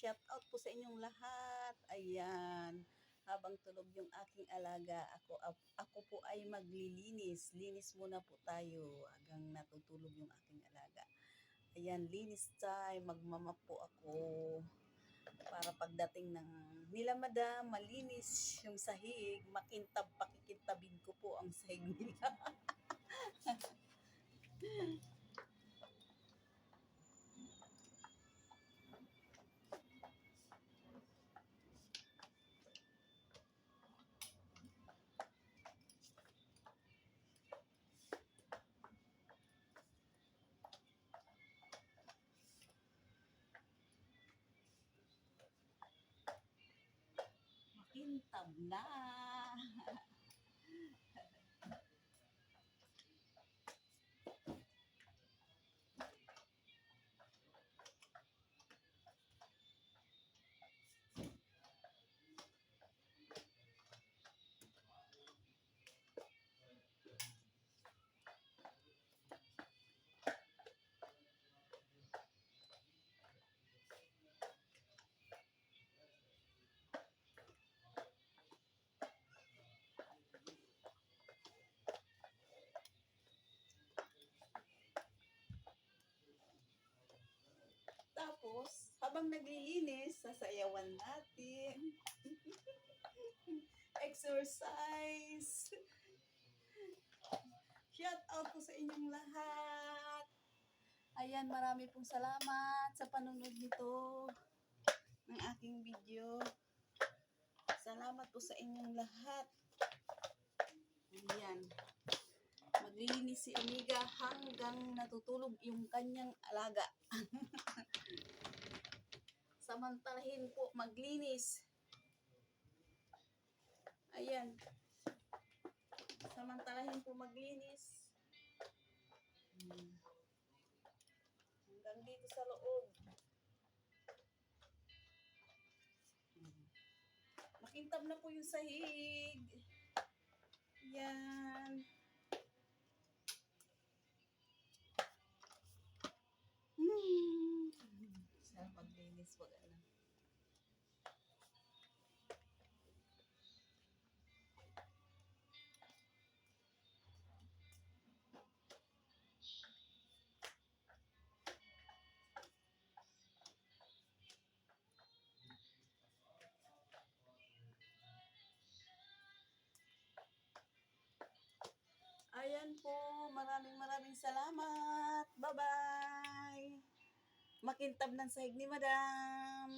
shout out po sa inyong lahat. Ayan. Habang tulog yung aking alaga, ako ako po ay maglilinis. Linis muna po tayo hanggang natutulog yung aking alaga. Ayan, linis time. Magmamap po ako para pagdating ng nila madam, malinis yung sahig, makintab, pakikintabin ko po ang sahig nila. Na. habang naglilinis, sasayawan natin. Exercise. Shout out po sa inyong lahat. Ayan, marami pong salamat sa panunod nito ng aking video. Salamat po sa inyong lahat. Ayan. Maglilinis si Amiga hanggang natutulog yung kanyang alaga. Samantalahin po maglinis. Ayan. Samantalahin po maglinis. Hanggang dito sa loob. Makintab na po yung sahig. Yan. Hmm. Sa paglinis wag ano. Ayan po, maraming maraming salamat. Bye-bye makintab ng sahig ni madam.